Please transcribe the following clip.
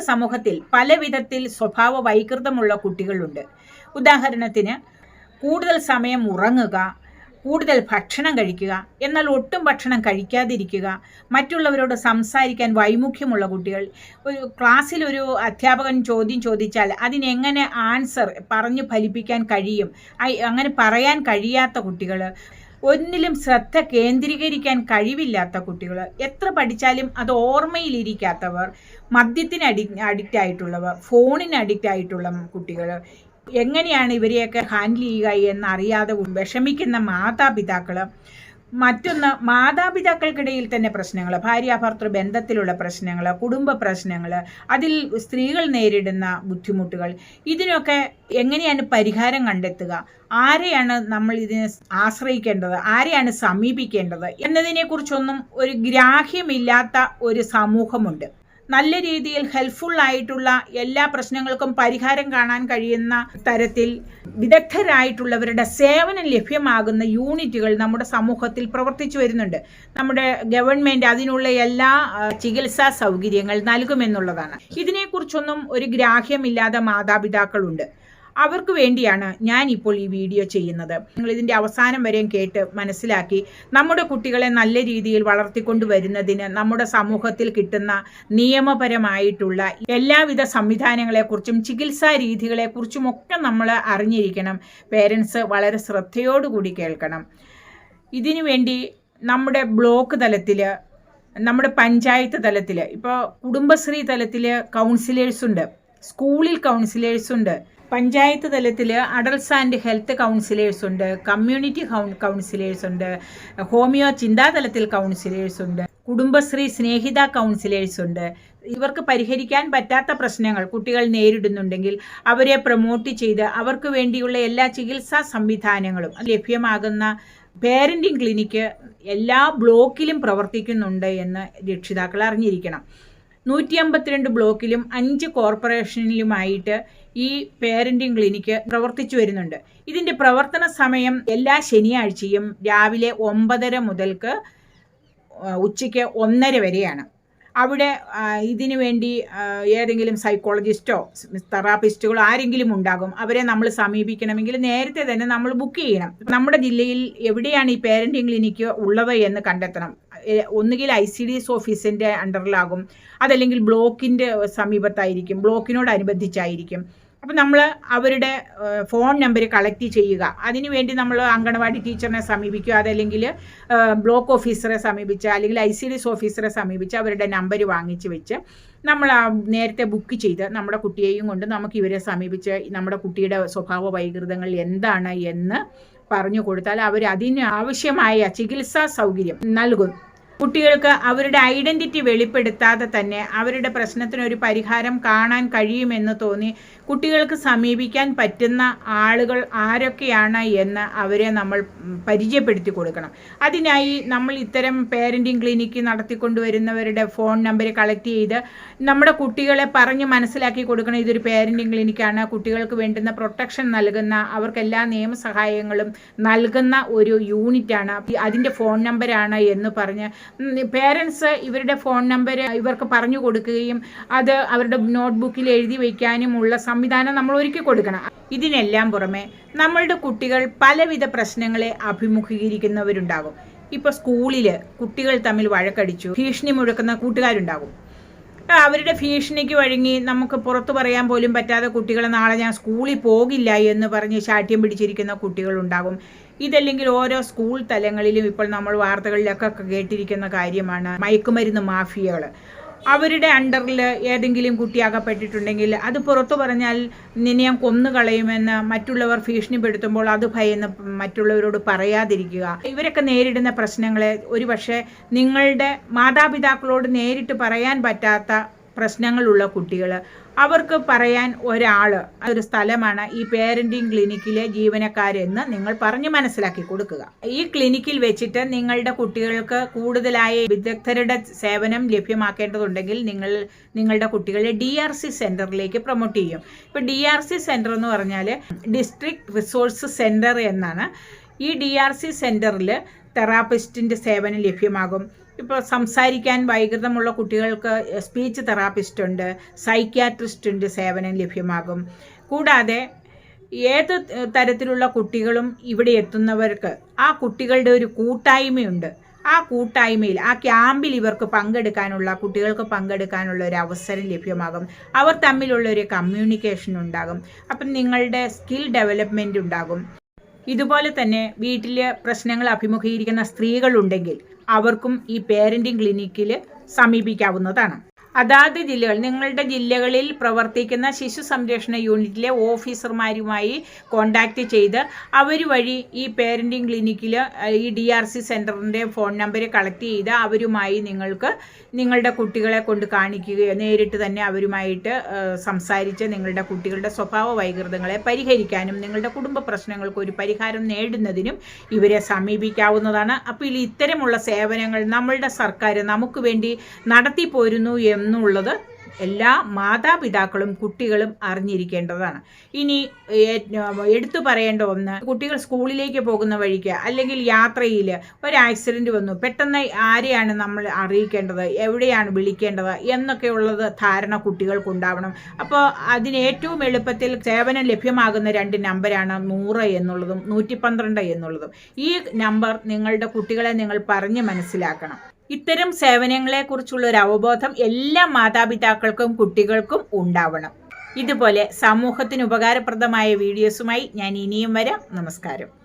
നമ്മുടെ സമൂഹത്തിൽ പല വിധത്തിൽ സ്വഭാവ വൈകൃതമുള്ള കുട്ടികളുണ്ട്. ഉദാഹരണത്തിന് കൂടുതൽ സമയം ഉറങ്ങുക കൂടുതൽ ഭക്ഷണം കഴിക്കുക എന്നാൽ ഒട്ടും ഭക്ഷണം കഴിക്കാതിരിക്കുക മറ്റുള്ളവരോട് സംസാരിക്കാൻ വൈമുഖ്യമുള്ള കുട്ടികൾ. ഒരു ക്ലാസ്സിൽ ഒരു അധ്യാപകൻ ചോദ്യം ചോദിച്ചാൽ അതിനെങ്ങനെ ആൻസർ പറഞ്ഞു ഫലിപ്പിക്കാൻ കഴിയും? അങ്ങനെ പറയാൻ കഴിയാത്ത കുട്ടികൾ ഒന്നിലും ശ്രദ്ധ കേന്ദ്രീകരിക്കാൻ കഴിവില്ലാത്ത കുട്ടികൾ. എത്ര പഠിച്ചാലും അത് ഓർമ്മയിലിരിക്കാത്തവർ മദ്യത്തിന് അഡി അഡിക്റ്റ് ആയിട്ടുള്ളവർ ഫോണിന് അഡിക്റ്റ് ആയിട്ടുള്ള കുട്ടികൾ. എങ്ങനെയാണ് ഇവരെയൊക്കെ ഹാൻഡിൽ ചെയ്യുക എന്നറിയാതെ വിഷമിക്കുന്ന മാതാപിതാക്കൾ മറ്റൊന്ന് മാതാപിതാക്കൾക്കിടയിൽ തന്നെ പ്രശ്നങ്ങൾ ഭാര്യാഭർത്തൃ ബന്ധത്തിലുള്ള പ്രശ്നങ്ങൾ കുടുംബ പ്രശ്നങ്ങൾ അതിൽ സ്ത്രീകൾ നേരിടുന്ന ബുദ്ധിമുട്ടുകൾ. ഇതിനൊക്കെ എങ്ങനെയാണ് പരിഹാരം കണ്ടെത്തുക? ആരെയാണ് നമ്മൾ ഇതിനെ ആശ്രയിക്കേണ്ടത്? ആരെയാണ് സമീപിക്കേണ്ടത്? എന്നതിനെക്കുറിച്ചൊന്നും ഒരു ഗ്രാഹ്യമില്ലാത്ത ഒരു സമൂഹമുണ്ട്. നല്ല രീതിയിൽ ഹെൽപ്ഫുൾ ആയിട്ടുള്ള എല്ലാ പ്രശ്നങ്ങൾക്കും പരിഹാരം കാണാൻ കഴിയുന്ന തരത്തിൽ വിദഗ്ധരായിട്ടുള്ളവരുടെ സേവനം ലഭ്യമാകുന്ന യൂണിറ്റുകൾ നമ്മുടെ സമൂഹത്തിൽ പ്രവർത്തിച്ചു വരുന്നുണ്ട്. നമ്മുടെ ഗവൺമെന്റ് അതിനുള്ള എല്ലാ ചികിത്സാ സൗകര്യങ്ങൾ നൽകുമെന്നുള്ളതാണ്. ഇതിനെക്കുറിച്ചൊന്നും ഒരു ഗ്രാഹ്യമില്ലാതെ മാതാപിതാക്കളുണ്ട്. അവർക്ക് വേണ്ടിയാണ് ഞാൻ ഇപ്പോൾ ഈ വീഡിയോ ചെയ്യുന്നത്. നിങ്ങൾ ഇതിന്റെ അവസാനം വരെയും കേട്ട് മനസ്സിലാക്കി നമ്മുടെ കുട്ടികളെ നല്ല രീതിയിൽ വളർത്തിക്കൊണ്ടു വരുന്നതിന് നമ്മുടെ സമൂഹത്തിൽ കിട്ടുന്ന നിയമപരമായിട്ടുള്ള എല്ലാവിധ സംവിധാനങ്ങളെക്കുറിച്ചും ചികിത്സാ രീതികളെക്കുറിച്ചും ഒക്കെ നമ്മൾ അറിഞ്ഞിരിക്കണം. പേരൻസ് വളരെ ശ്രദ്ധയോടുകൂടി കേൾക്കണം. ഇതിനു വേണ്ടി നമ്മുടെ ബ്ലോക്ക് തലത്തിൽ നമ്മുടെ പഞ്ചായത്ത് തലത്തിൽ ഇപ്പോൾ കുടുംബശ്രീ തലത്തിൽ കൗൺസിലേഴ്സ് ഉണ്ട്. സ്കൂളിൽ കൗൺസിലേഴ്സ് ഉണ്ട്. പഞ്ചായത്ത് തലത്തിൽ അഡൽസ് ആൻഡ് ഹെൽത്ത് കൗൺസിലേഴ്സ് ഉണ്ട് കമ്മ്യൂണിറ്റി കൗൺസിലേഴ്സ് ഉണ്ട് ഹോമിയോ ചിന്താതലത്തിൽ കൗൺസിലേഴ്സ് ഉണ്ട് കുടുംബശ്രീ സ്നേഹിത കൗൺസിലേഴ്സ് ഉണ്ട്. ഇവർക്ക് പരിഹരിക്കാൻ പറ്റാത്ത പ്രശ്നങ്ങൾ കുട്ടികൾ നേരിടുന്നുണ്ടെങ്കിൽ അവരെ പ്രൊമോട്ട് ചെയ്ത് അവർക്ക് വേണ്ടിയുള്ള എല്ലാ ചികിത്സാ സംവിധാനങ്ങളും ലഭ്യമാകുന്ന പേരന്റിംഗ് ക്ലിനിക്ക് എല്ലാ ബ്ലോക്കിലും പ്രവർത്തിക്കുന്നുണ്ട് എന്ന് രക്ഷിതാക്കൾ അറിഞ്ഞിരിക്കണം. നൂറ്റി അമ്പത്തിരണ്ട് ബ്ലോക്കിലും അഞ്ച് കോർപ്പറേഷനിലുമായിട്ട് ഈ പേരന്റിംഗ് ക്ലിനിക്ക് പ്രവർത്തിച്ചു വരുന്നുണ്ട്. ഇതിന്റെ പ്രവർത്തന സമയം എല്ലാ ശനിയാഴ്ചയും രാവിലെ ഒമ്പതര മുതൽക്ക് ഉച്ചയ്ക്ക് ഒന്നര വരെയാണ്. അവിടെ ഇതിനു വേണ്ടി ഏതെങ്കിലും സൈക്കോളജിസ്റ്റോ തെറാപ്പിസ്റ്റുകളോ ആരെങ്കിലും ഉണ്ടാകും. അവരെ നമ്മൾ സമീപിക്കണമെങ്കിൽ നേരത്തെ തന്നെ നമ്മൾ ബുക്ക് ചെയ്യണം. നമ്മുടെ ജില്ലയിൽ എവിടെയാണ് ഈ പേരന്റിംഗ് ക്ലിനിക്ക് ഉള്ളത് എന്ന് കണ്ടെത്തണം. ഒന്നുകിൽ ഐ സി ഡി എസ് ഓഫീസിന്റെ അണ്ടറിലാകും അതല്ലെങ്കിൽ ബ്ലോക്കിന്റെ സമീപത്തായിരിക്കും ബ്ലോക്കിനോടനുബന്ധിച്ചായിരിക്കും. അപ്പം നമ്മൾ അവരുടെ ഫോൺ നമ്പർ കളക്ട് ചെയ്യുക. അതിനുവേണ്ടി നമ്മൾ അങ്കണവാടി ടീച്ചറിനെ സമീപിക്കുക അതല്ലെങ്കിൽ ബ്ലോക്ക് ഓഫീസറെ സമീപിച്ച് അല്ലെങ്കിൽ ഐ സി ഡി എസ് ഓഫീസറെ സമീപിച്ച് അവരുടെ നമ്പർ വാങ്ങിച്ച് വെച്ച് നമ്മൾ നേരത്തെ ബുക്ക് ചെയ്ത് നമ്മുടെ കുട്ടിയെയും കൊണ്ട് നമുക്ക് ഇവരെ സമീപിച്ച് നമ്മുടെ കുട്ടിയുടെ സ്വഭാവ വൈകൃതങ്ങൾ എന്താണ് എന്ന് പറഞ്ഞു കൊടുത്താൽ അവർ അതിന് ആവശ്യമായ ചികിത്സാ സൗകര്യം നൽകും. കുട്ടികൾക്ക് അവരുടെ ഐഡന്റിറ്റി വെളിപ്പെടുത്താതെ തന്നെ അവരുടെ പ്രശ്നത്തിന് ഒരു പരിഹാരം കാണാൻ കഴിയുമെന്ന് തോന്നി. കുട്ടികൾക്ക് സമീപിക്കാൻ പറ്റുന്ന ആളുകൾ ആരൊക്കെയാണ് എന്ന് അവരെ നമ്മൾ പരിചയപ്പെടുത്തി കൊടുക്കണം. അതിനായി നമ്മൾ ഇത്തരം പേരന്റിംഗ് ക്ലിനിക്ക് നടത്തിക്കൊണ്ടുവരുന്നവരുടെ ഫോൺ നമ്പർ കളക്ട് ചെയ്ത് നമ്മുടെ കുട്ടികളെ പറഞ്ഞ് മനസ്സിലാക്കി കൊടുക്കണം. ഇതൊരു പേരന്റിംഗ് ക്ലിനിക്കാണ് കുട്ടികൾക്ക് വേണ്ടുന്ന പ്രൊട്ടക്ഷൻ നൽകുന്ന അവർക്ക് എല്ലാ നിയമസഹായങ്ങളും നൽകുന്ന ഒരു യൂണിറ്റാണ് അതിന്റെ ഫോൺ നമ്പരാണ് എന്ന് പറഞ്ഞ് പേരൻസ് ഇവരുടെ ഫോൺ നമ്പർ ഇവർക്ക് പറഞ്ഞു കൊടുക്കുകയും അത് അവരുടെ നോട്ട്ബുക്കിൽ എഴുതി വയ്ക്കാനുമുള്ള സംവിധാനം നമ്മൾ ഒരുക്കി കൊടുക്കണം. ഇതിനെല്ലാം പുറമെ നമ്മളുടെ കുട്ടികൾ പലവിധ പ്രശ്നങ്ങളെ അഭിമുഖീകരിക്കുന്നവരുണ്ടാകും. ഇപ്പോൾ സ്കൂളിൽ കുട്ടികൾ തമ്മിൽ വഴക്കടിച്ചു ഭീഷണി മുഴക്കുന്ന കൂട്ടുകാരുണ്ടാകും. അവരുടെ ഭീഷണിക്ക് വഴങ്ങി നമുക്ക് പുറത്തു പറയാൻ പോലും പറ്റാതെ കുട്ടികൾ നാളെ ഞാൻ സ്കൂളിൽ പോകില്ല എന്ന് പറഞ്ഞ് ശാഠ്യം പിടിച്ചിരിക്കുന്ന കുട്ടികളുണ്ടാകും. ഇതല്ലെങ്കിൽ ഓരോ സ്കൂൾ തലങ്ങളിലും ഇപ്പോൾ നമ്മൾ വാർത്തകളിലൊക്കെ കേട്ടിരിക്കുന്ന കാര്യമാണ്. മയക്കുമരുന്ന് മാഫിയകൾ അവരുടെ അണ്ടറിൽ ഏതെങ്കിലും കുട്ടി അകപ്പെട്ടിട്ടുണ്ടെങ്കിൽ അത് പുറത്തു പറഞ്ഞാൽ നിന്നെ ഞാൻ കൊന്നു കളയുമെന്ന് മറ്റുള്ളവർ ഭീഷണിപ്പെടുത്തുമ്പോൾ അത് ഭയന്ന് മറ്റുള്ളവരോട് പറയാതിരിക്കുക. ഇവരൊക്കെ നേരിടുന്ന പ്രശ്നങ്ങളെ ഒരുപക്ഷെ നിങ്ങളുടെ മാതാപിതാക്കളോട് നേരിട്ട് പറയാൻ പറ്റാത്ത പ്രശ്നങ്ങളുള്ള കുട്ടികൾ അവർക്ക് പറയാൻ ഒരാൾ ഒരു സ്ഥലമാണ് ഈ പേരന്റിങ് ക്ലിനിക്കിലെ ജീവനക്കാരെന്ന് നിങ്ങൾ പറഞ്ഞ് മനസ്സിലാക്കി കൊടുക്കുക. ഈ ക്ലിനിക്കിൽ വെച്ചിട്ട് നിങ്ങളുടെ കുട്ടികൾക്ക് കൂടുതലായ വിദഗ്ധരുടെ സേവനം ലഭ്യമാക്കേണ്ടതുണ്ടെങ്കിൽ നിങ്ങൾ നിങ്ങളുടെ കുട്ടികളെ ഡി ആർ സി സെന്ററിലേക്ക് പ്രൊമോട്ട് ചെയ്യും. ഇപ്പോൾ ഡി ആർ സി സെന്റർ എന്ന് പറഞ്ഞാൽ ഡിസ്ട്രിക്ട് റിസോഴ്സ് സെന്റർ എന്നാണ്. ഈ ഡി ആർ സി സെന്ററിൽ തെറാപ്പിസ്റ്റിന്റെ സേവനം ലഭ്യമാകും. ഇപ്പോൾ സംസാരിക്കാൻ വൈകൃതമുള്ള കുട്ടികൾക്ക് സ്പീച്ച് തെറാപ്പിസ്റ്റ് ഉണ്ട് സൈക്യാട്രിസ്റ്റ് ഉണ്ട് സേവനം ലഭ്യമാകും. കൂടാതെ ഏത് തരത്തിലുള്ള കുട്ടികളും ഇവിടെ എത്തുന്നവർക്ക് ആ കുട്ടികളുടെ ഒരു കൂട്ടായ്മയുണ്ട്. ആ കൂട്ടായ്മയിൽ ആ ക്യാമ്പിൽ ഇവർക്ക് പങ്കെടുക്കാനുള്ള കുട്ടികൾക്ക് പങ്കെടുക്കാനുള്ള ഒരു അവസരം ലഭ്യമാകും. അവർ തമ്മിലുള്ള ഒരു കമ്മ്യൂണിക്കേഷൻ ഉണ്ടാകും. അപ്പം നിങ്ങളുടെ സ്കിൽ ഡെവലപ്മെന്റ് ഉണ്ടാകും. ഇതുപോലെ തന്നെ വീട്ടിൽ പ്രശ്നങ്ങൾ അഭിമുഖീകരിക്കുന്ന സ്ത്രീകളുണ്ടെങ്കിൽ അവർക്കും ഈ പേരന്റിംഗ് ക്ലിനിക്കിൽ സമീപിക്കാവുന്നതാണ്. അതാത് ജില്ലകൾ നിങ്ങളുടെ ജില്ലകളിൽ പ്രവർത്തിക്കുന്ന ശിശു സംരക്ഷണ യൂണിറ്റിലെ ഓഫീസർമാരുമായി കോണ്ടാക്റ്റ് ചെയ്ത് അവർ വഴി ഈ പേരന്റിംഗ് ക്ലിനിക്കിൽ ഈ ഡി ആർ സി സെന്ററിന്റെ ഫോൺ നമ്പർ കളക്ട് ചെയ്ത് അവരുമായി നിങ്ങൾക്ക് നിങ്ങളുടെ കുട്ടികളെ കൊണ്ട് കാണിക്കുകയോ നേരിട്ട് തന്നെ അവരുമായിട്ട് സംസാരിച്ച് നിങ്ങളുടെ കുട്ടികളുടെ സ്വഭാവ വൈകൃതങ്ങളെ പരിഹരിക്കാനും നിങ്ങളുടെ കുടുംബ പ്രശ്നങ്ങൾക്ക് ഒരു പരിഹാരം നേടുന്നതിനും ഇവരെ സമീപിക്കാവുന്നതാണ്. അപ്പോൾ ഇത്തരമുള്ള സേവനങ്ങൾ നമ്മളുടെ സർക്കാർ നമുക്ക് വേണ്ടി നടത്തി പോരുന്നു എന്നുള്ളത് എല്ലാ മാതാപിതാക്കളും കുട്ടികളും അറിഞ്ഞിരിക്കേണ്ടതാണ്. ഇനി എടുത്തു പറയേണ്ട ഒന്ന് കുട്ടികൾ സ്കൂളിലേക്ക് പോകുന്ന വഴിക്ക് അല്ലെങ്കിൽ യാത്രയിൽ ഒരു ആക്സിഡന്റ് വന്നു പെട്ടെന്ന് ആരെയാണ് നമ്മൾ അറിയിക്കേണ്ടത് എവിടെയാണ് വിളിക്കേണ്ടത് എന്നൊക്കെയുള്ളത് ധാരണ കുട്ടികൾക്കുണ്ടാവണം. അപ്പോൾ അതിന് ഏറ്റവും എളുപ്പത്തിൽ സേവനം ലഭ്യമാകുന്ന രണ്ട് നമ്പരാണ് നൂറ് എന്നുള്ളതും നൂറ്റി പന്ത്രണ്ട് എന്നുള്ളതും. ഈ നമ്പർ നിങ്ങളുടെ കുട്ടികളെ നിങ്ങൾ പറഞ്ഞ് മനസ്സിലാക്കണം. ഇത്തരം സേവനങ്ങളെക്കുറിച്ചുള്ള ഒരു അവബോധം എല്ലാ മാതാപിതാക്കൾക്കും കുട്ടികൾക്കും ഉണ്ടാവണം. ഇതുപോലെ സമൂഹത്തിന് ഉപകാരപ്രദമായ വീഡിയോസുമായി ഞാൻ ഇനിയും വരാം. നമസ്കാരം.